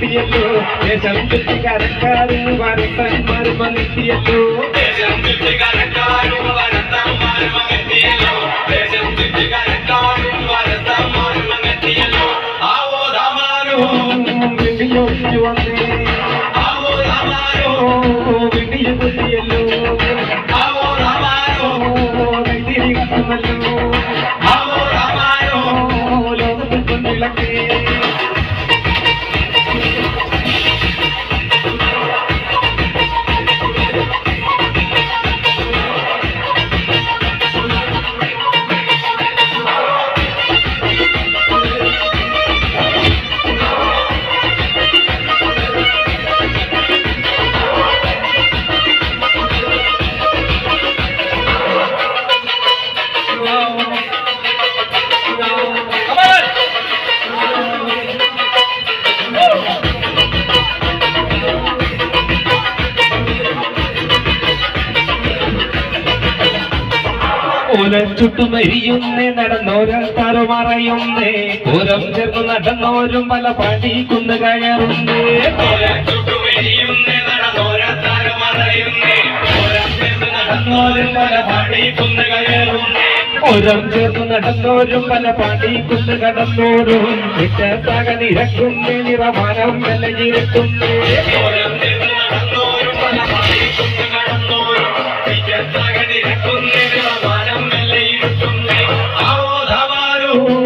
നടന്നോണ്ട് നടന്നാരോ കുന്നിലിറങ്ങുന്നേ ഒന്നാം കുന്ന് നടന്നോണ്ട് നടന്നാരോ ചുട്ടുമരിയുന്നേ നടന്നോരാൾക്കാരും തറുമറയുന്നേ പൂരം ചേർന്ന് നടന്നോരും പല പടി കുന്നു കയറുന്നേ. ചുട്ടുമെരിയുന്നേ നടന്നോരത്താരം അറിയുന്നേ ഓരം ചേർന്ന് നടന്നോരും പല പാടി കുന്നു കയറുന്നേ. പൂരം ചേർന്ന് നടന്നോരും പല പടി കുന്നു കടന്നോരും. വിട്ടസാക നിരക്കുന്നേ നിറമാനം വിലയിരുത്തുന്നേ